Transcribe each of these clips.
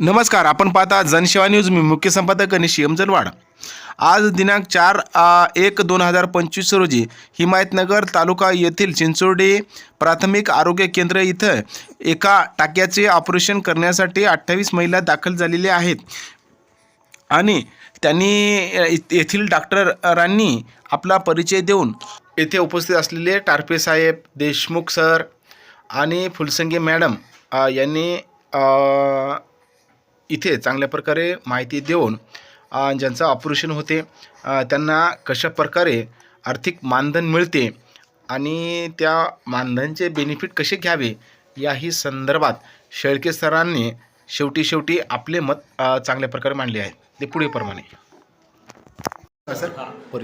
नमस्कार आपण पाहता जनसेवा न्यूज. मी मुख्य संपादक गणेश जलवाड. आज दिनांक चार एक दोन हजार पंचवीस रोजी हिमायतनगर तालुका येथील चिंचोडी प्राथमिक आरोग्य केंद्र इथं एका टाक्याचे ऑपरेशन करण्यासाठी अठ्ठावीस महिला दाखल झालेल्या आहेत. आणि त्यांनी इथ- येथील डॉक्टरांनी आपला परिचय देऊन येथे उपस्थित असलेले टारपे साहेब देशमुख सर आणि फुलसंगे मॅडम यांनी इथे चांगल्या प्रकारे माहिती देऊन ज्यांचं ऑपरेशन होते त्यांना कशा प्रकारे आर्थिक मानधन मिळते आणि त्या मानधनचे बेनिफिट कसे घ्यावे याही संदर्भात शेळके सरांनी शेवटी शेवटी आपले मत चांगल्या प्रकारे मांडले आहे. ते पुढेप्रमाणे सर.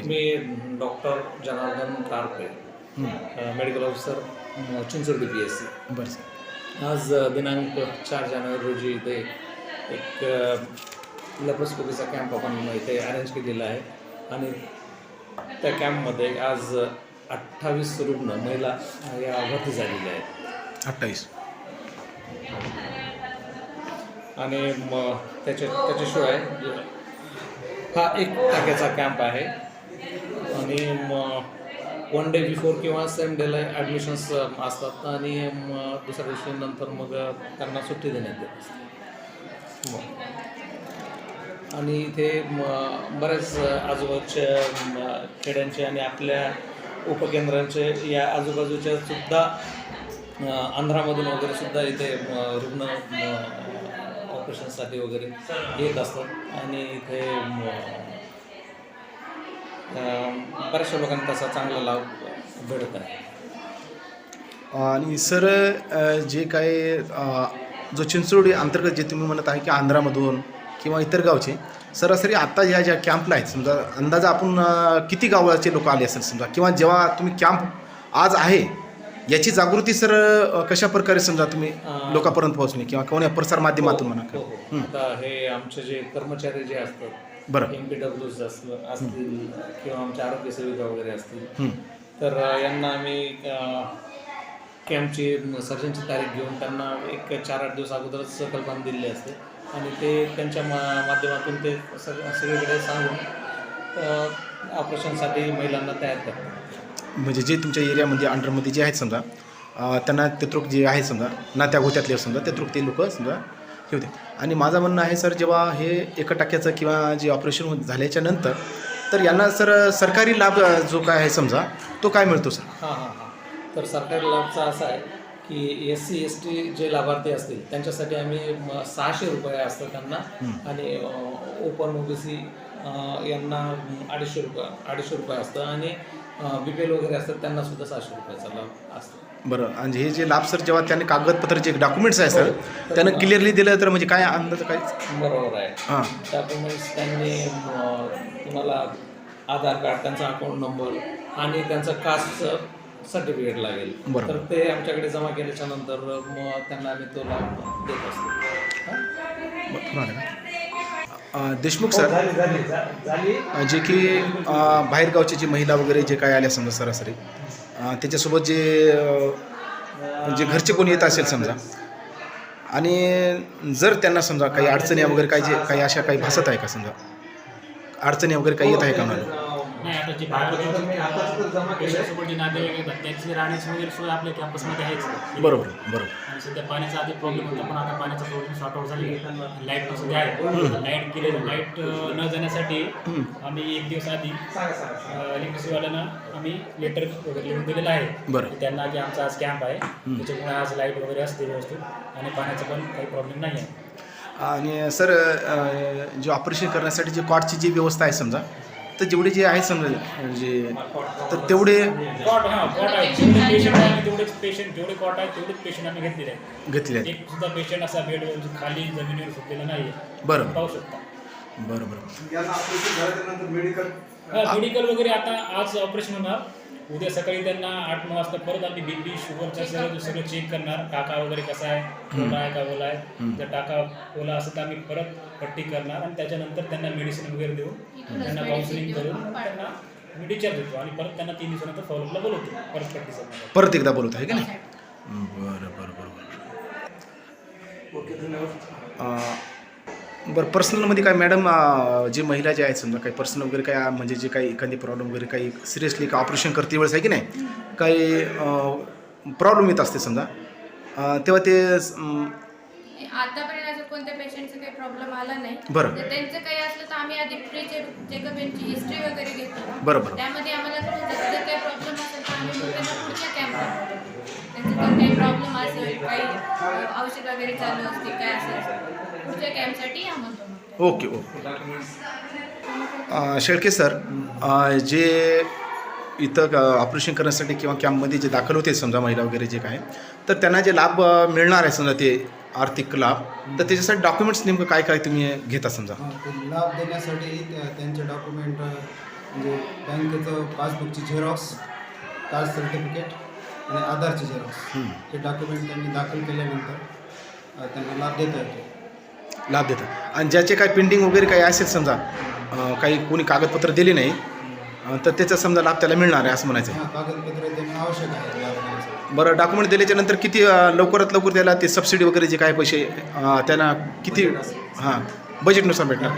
मी doctor Janardan Karpe medical officer म, चिंचोली पी एस सी बरं सर. आज दिनांक चार जानेवारी रोजी इथे एक अ, लॅप्रोस्कोपीचा कॅम्प आपण इथे अरेंज केलेला आहे. आणि त्या कॅम्पमध्ये आज अठ्ठावीस रुग्ण महिला या भरती झालेल्या आहेत. अठ्ठावीस. आणि मग त्याच्या त्याच्याशिवाय हा एक टाक्याचा कॅम्प आहे. आणि मग वन डे बिफोर किंवा सेम डेला ॲडमिशन्स असतात. आणि मग दुसऱ्या दिवशी नंतर मग त्यांना सुट्टी देण्यात येत. हो. आणि इथे बऱ्याच आजूबाजूच्या खेड्यांचे आणि आपल्या उपकेंद्रांचे या आजूबाजूच्या सुद्धा आंध्रामधून वगैरे सुद्धा इथे रुग्ण ऑपरेशनसाठी वगैरे येत असतात. आणि इथे बऱ्याचशा लोकांना तसा चांगला लाभ भेटत आहे. आणि सर जे काही जो चिंचोडी अंतर्गत जे तुम्ही म्हणत आहे की आंध्रामधून किंवा इतर गावचे सरासरी आता ह्या ज्या कॅम्पला आहेत समजा अंदाजा आपण किती गावाचे लोक आले असेल समजा? किंवा जेव्हा तुम्ही कॅम्प आज आहे याची जागृती सर कशा प्रकारे समजा तुम्ही लोकांपर्यंत पोहोचणे किंवा कोण्या प्रसार माध्यमातून म्हणा हो, हो. आता हे आमचे जे कर्मचारी जे असतात बरं. एम पी डब्ल्यूज असतील किंवा आमच्या आरोग्य सेविका वगैरे असतील हं. तर यांना आम्ही कॅम्पची सर्जनची तारीख घेऊन त्यांना एक चार आठ दिवस अगोदरच कल्पना दिलेली असते. आणि ते त्यांच्या मा माध्यमातून ते सग सगळीकडे सांगून ऑपरेशनसाठी महिलांना तयार करतात. म्हणजे जे तुमच्या एरियामध्ये अंडरमध्ये जे आहेत समजा त्यांना तेत्रुक जे आहे समजा नात्या गोत्यातले समजा तेत्रुक ते लोक समजा हे होते. आणि माझं म्हणणं आहे सर जेव्हा हे एका टक्क्याचं किंवा जे ऑपरेशन झाल्याच्यानंतर तर यांना सर सरकारी लाभ जो काय आहे समजा तो काय मिळतो सर? हां हां हां. तर सरकारी लाभचा असा आहे की एस सी एस टी जे लाभार्थी असतील त्यांच्यासाठी आम्ही सहाशे रुपये असतात त्यांना. आणि ओपन ओ बी सी यांना अडीचशे रुपये अडीचशे रुपये असतं आणि बी पी एल वगैरे असतात त्यांना सुद्धा सहाशे रुपयाचा लाभ असतो. बरं. आणि हे जे लाभ सर जेव्हा त्यांनी कागदपत्र जे डॉक्युमेंट्स आहे सर त्यानं क्लिअरली दिलं तर म्हणजे काय अंदाज काय? बरोबर आहे. हां. डॉक्युमेंट्स त्यांनी तुम्हाला आधार कार्ड त्यांचा अकाउंट नंबर आणि त्यांचं कास्टचं सर्टिफिकेट लागेल. तर ते आमच्याकडे जमा केल्याच्यानंतर मग त्यांना आम्ही तो लाभ देत असतो. हा? देशमुख सर. अ, जे की बाहेरगावचे जे महिला वगैरे जे काय आल्या समजा सरासरी त्याच्यासोबत जे जे घरचे कोणी येत असेल समजा आणि जर त्यांना समजा काही अडचणी वगैरे काही जे काही अशा काही भासत आहे का समजा? अडचणी वगैरे काही येत आहे का मला नाही आता जे पेशंटसोबत जे नातेवाईक येतात त्यांची राहण्याची वगैरे सोय आपल्या कॅम्पसमध्ये आहेच. बरोबर बरोबर. आणि सध्या पाण्याचा आधी प्रॉब्लेम होता पण आता पाण्याचा प्रॉब्लेम सॉर्ट आउट झालेला लाइट पण सध्या आहे लाइट गेले लाइट न जाण्यासाठी आम्ही एक दिवस आधी इलेक्ट्रिसिटीवाल्यांना आम्ही लेटर वगैरे लिहून दिलेलं आहे. बरं. त्यांना की आमचा आज कॅम्प आहे त्याच्यामुळे आज लाइट वगैरे असते व्यवस्थित आणि पाण्याचा पण काही प्रॉब्लेम नाही आहे आणि सर जे ऑपरेशन करण्यासाठी जे कॉटची जी व्यवस्था आहे समजा तर जेवढे जे आहे समजा जे तर तेवढे कॉट हां कॉट आहे. जेवढे पेशंट आहे तेवढेच पेशंट जेवढे कॉट आहेत तेवढेच पेशंट आम्ही घेतलेले आहेत. घेतले आहेत. एक सुद्धा पेशंट असा बेडवर खाली जमिनीवर झोपलेला नाही बरं पाहू शकता. बरं बरं हा, मेडिकल वगैरे आता आज ऑपरेशन होणार. उद्या सकाळी त्यांना आठ नऊ वाजता परत आम्ही बीपी शुगरचं सगळं सगळं चेक करणार. टाका वगैरे कसा आहे? ओला आहे का ओला आहे? जर टाका ओला असेल तर आम्ही परत पट्टी करणार आणि त्याच्यानंतर त्यांना मेडिसिन वगैरे देऊन त्यांना काउन्सिलिंग करून त्यांना मी डिस्चार्ज देतो आणि परत त्यांना तीन दिवसानंतर फॉलोअपला बोलवतो. परत पट्टीसाठी परत एकदा बोलत आहे का नाही? बरं बरं बरं बरं. अ, बरं पर्सनलमध्ये काय मॅडम जे महिला जे आहेत समजा काही पर्सनल वगैरे काय म्हणजे जे काही एखादी प्रॉब्लेम वगैरे काही सिरियसली का ऑपरेशन करते वेळेस आहे की नाही? काही प्रॉब्लेम येत असते समजा. तेव्हा ते आतापर्यंत असं कोणत्या पेशंटचा काही प्रॉब्लेम आला नाही. बरं. त्यांचं काही असलं तर आम्ही आधी प्री चेकअप यांची हिस्ट्री वगैरे घेतो. बरं बरं. त्यामध्ये आम्हाला कळून जातं जर काही प्रॉब्लेम असेल तर आम्ही पुढच्या कॅम्पला त्यांचं जर काही प्रॉब्लेम असेल काही औषध वगैरे चालू असतील काय असेल पुढच्या कॅम्पसाठी ओके ओके. शेळके सर जे इथं ऑपरेशन करण्यासाठी किंवा कॅम्पमध्ये जे दाखल होते समजा महिला वगैरे जे काय तर त्यांना जे लाभ मिळणार आहे समजा ते आर्थिक लाभ तर त्याच्यासाठी डॉक्युमेंट्स नेमकं काय काय तुम्ही घेता समजा? हा, ते लाभ देण्यासाठी त्या- त्यांचे डॉक्युमेंट म्हणजे बँकेचं पासबुकची झेरॉक्स कास्ट सर्टिफिकेट आणि आधारची झेरॉक्स हे डॉक्युमेंट त्यांनी दाखल केल्यानंतर त्यांना लाभ देता येतो. लाभ देतात. आणि ज्याचे काय पेंडिंग वगैरे काही असेल समजा काही कोणी कागदपत्र दिले नाही तर त्याचा समजा लाभ त्याला मिळणार आहे असं म्हणायचं आहे. कागदपत्र देणं आवश्यक आहे बरं डॉक्युमेंट दिल्याच्या नंतर किती लवकरात लवकर त्याला ते सबसिडी वगैरे जे काय पैसे त्यांना किती हां बजेटनुसार भेटणार?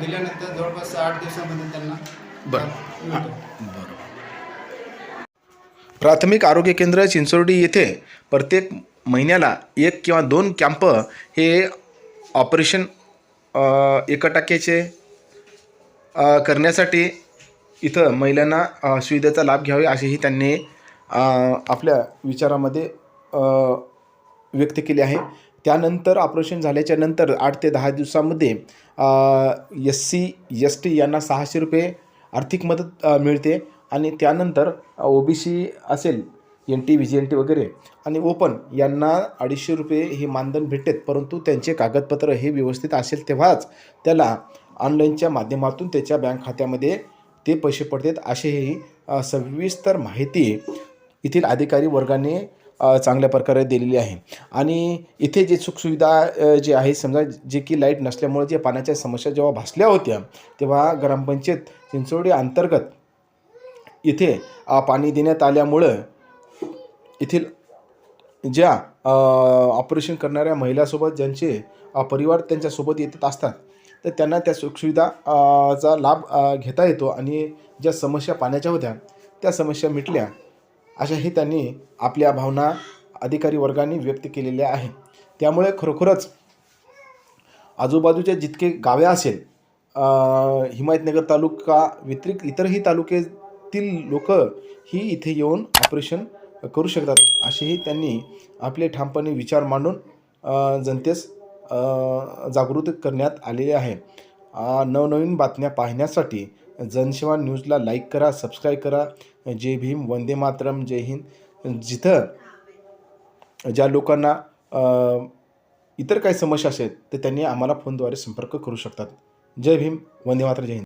दिल्यानंतर जवळपास आठ दिवसामध्ये त्यांना बरं. बरोबर प्राथमिक आरोग्य केंद्र चिंचोर्डी येथे प्रत्येक महिन्याला एक किंवा दोन कॅम्प हे ऑपरेशन एका टक्क्याचे करण्यासाठी इथं महिलांना सुविधेचा लाभ घ्यावे असेही त्यांनी आपल्या विचारामध्ये व्यक्त केले आहे. त्यानंतर ऑपरेशन झाल्याच्यानंतर आठ ते दहा दिवसामध्ये एस सी एस टी यांना सहाशे रुपये आर्थिक मदत मिळते. आणि त्यानंतर ओ बी सी असेल N T V J N T वगैरे आणि ओपन यांना अडीचशे रुपये हे मानधन भेटतात. परंतु त्यांचे कागदपत्र हे व्यवस्थित असेल तेव्हाच त्याला ऑनलाईनच्या माध्यमातून त्याच्या बँक खात्यामध्ये ते पैसे पडतात अशीही सविस्तर माहिती येथील अधिकारी वर्गाने चांगल्या प्रकारे दिलेली आहे. आणि इथे जे सुखसुविधा जे आहे समजा जे की लाइट नसल्यामुळे जे पाण्याच्या समस्या जेव्हा भासल्या होत्या तेव्हा ग्रामपंचायत चिंचोडी अंतर्गत इथे पाणी देण्यात आल्यामुळं येथील ज्या ऑपरेशन करणाऱ्या महिलासोबत ज्यांचे परिवार त्यांच्यासोबत येत असतात तर त्यांना त्या सुखसुविधा चा लाभ घेता येतो आणि ज्या समस्या पाण्याच्या होत्या त्या समस्या मिटल्या अशाही त्यांनी आपल्या भावना अधिकारी वर्गाने व्यक्त केलेल्या आहे त्यामुळे खरोखरच आजूबाजूच्या जितके गावे असेल हिमायतनगर तालुका व्यतिरिक्त इतरही तालुके तालुक्यातील लोक ही इथे येऊन ऑपरेशन करू शकतात असेही त्यांनी आपले ठामपणे विचार मांडून जनतेस जागृत करण्यात आलेले आहे. नवनवीन बातम्या पाहण्यासाठी जनसेवा न्यूजला लाईक करा सबस्क्राईब करा. जय भीम वंदे मातरम जय हिंद. जिथं ज्या लोकांना इतर काही समस्या असेल तर त्यांनी आम्हाला फोनद्वारे संपर्क करू शकतात. जय भीम वंदे मातरम जय हिंद.